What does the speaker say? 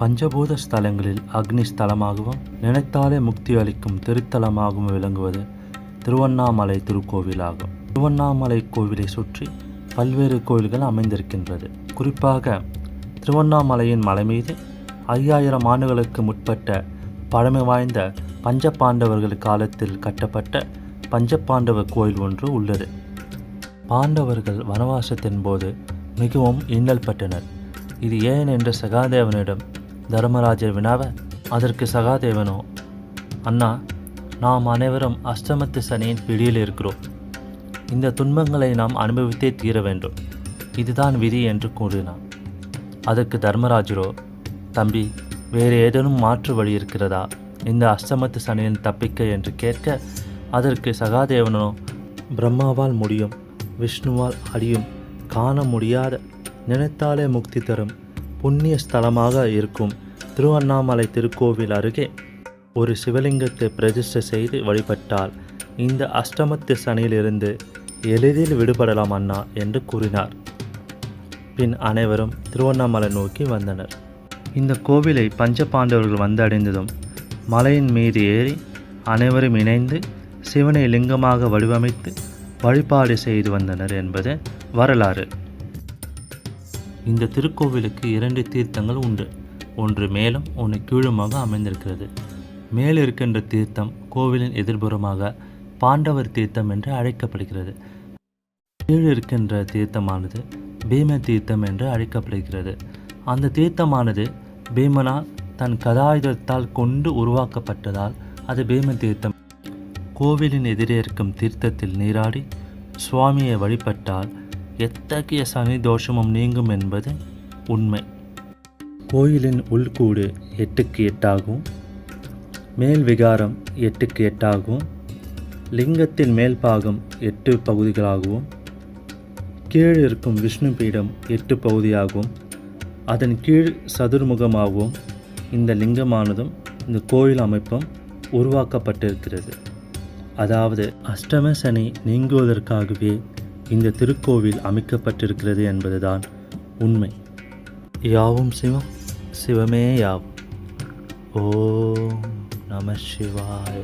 பஞ்சபூத ஸ்தலங்களில் அக்னி ஸ்தலமாகவும் நினைத்தாலே முக்தி அளிக்கும் திருத்தலமாகவும் விளங்குவது திருவண்ணாமலை திருக்கோவிலாகும். திருவண்ணாமலை கோவிலை சுற்றி பல்வேறு கோவில்கள் அமைந்திருக்கின்றது. குறிப்பாக திருவண்ணாமலையின் மலை மீது ஐயாயிரம் ஆண்டுகளுக்கு முற்பட்ட பழமை வாய்ந்த பஞ்சபாண்டவர்கள் காலத்தில் கட்டப்பட்ட பஞ்சபாண்டவ கோயில் ஒன்று உள்ளது. பாண்டவர்கள் வனவாசத்தின் போது மிகவும் இன்னல் பட்டனர் இது ஏன் என்று சகாதேவனிடம் தர்மராஜர் வினாவ அதற்கு சகாதேவனோ? அண்ணா நாம் அனைவரும் அஷ்டமத்து சனியின் பிடியில் இருக்கிறோம். இந்த துன்பங்களை நாம் அனுபவித்தே தீர வேண்டும். இதுதான் விதி என்று கூறினான். அதற்கு தர்மராஜரோ தம்பி வேறு ஏதேனும் மாற்று வழி இருக்கிறதா? இந்த அஷ்டமத்து சனியின் தப்பிக்க என்று கேட்க அதற்கு சகாதேவனோ பிரம்மாவால் முடியும் விஷ்ணுவால் அடியும் காண முடியாத நினைத்தாலே முக்தி தரும். புண்ணிய ஸ்தலமாக இருக்கும் திருவண்ணாமலை திருக்கோவில் அருகே ஒரு சிவலிங்கத்தை பிரதிஷ்டை செய்து வழிபட்டால் இந்த அஷ்டமத்து சனியிலிருந்து எளிதில் விடுபடலாம் அண்ணா என்று கூறினார். பின் அனைவரும் திருவண்ணாமலை நோக்கி வந்தனர். இந்த கோவிலை பஞ்சபாண்டவர்கள் வந்து அடைந்ததும் மலையின் மீது ஏறி அனைவரும் இணைந்து சிவனை லிங்கமாக வடிவமைத்து வழிபாடு செய்து வந்தனர் என்பது வரலாறு. இந்த திருக்கோவிலுக்கு இரண்டு தீர்த்தங்கள் உண்டு. ஒன்று மேலும் ஒன்று கீழுமாக அமைந்திருக்கிறது. மேல் இருக்கின்ற தீர்த்தம் கோவிலின் எதிர்புறமாக பாண்டவர் தீர்த்தம் என்று அழைக்கப்படுகிறது. கீழ் இருக்கின்ற தீர்த்தமானது பீம தீர்த்தம் என்று அழைக்கப்படுகிறது. அந்த தீர்த்தமானது பீமனால் தன் கதாயுதத்தால் கொண்டு உருவாக்கப்பட்டதால் அது பீம தீர்த்தம். கோவிலின் எதிரே இருக்கும் தீர்த்தத்தில் நீராடி சுவாமியை வழிபட்டால் எத்தகைய சனி தோஷமும் நீங்கும் என்பது உண்மை. கோயிலின் உள்கூடு எட்டுக்கு எட்டாகும். மேல் விகாரம் எட்டுக்கு எட்டாகவும் லிங்கத்தின் மேல் பாகம் எட்டு பகுதிகளாகவும். கீழ் இருக்கும் விஷ்ணு பீடம் எட்டு பகுதியாகவும் அதன் கீழ் சதுர்முகமாகவும் இந்த லிங்கமானதும் இந்த கோயில் அமைப்பும் உருவாக்கப்பட்டிருக்கிறது. அதாவது அஷ்டம சனி நீங்குவதற்காகவே இந்த திருக்கோவில் அமைக்கப்பட்டிருக்கிறது என்பதுதான் உண்மை. யாவும் சிவம் சிவமே யாவும். ஓம் நம சிவாய.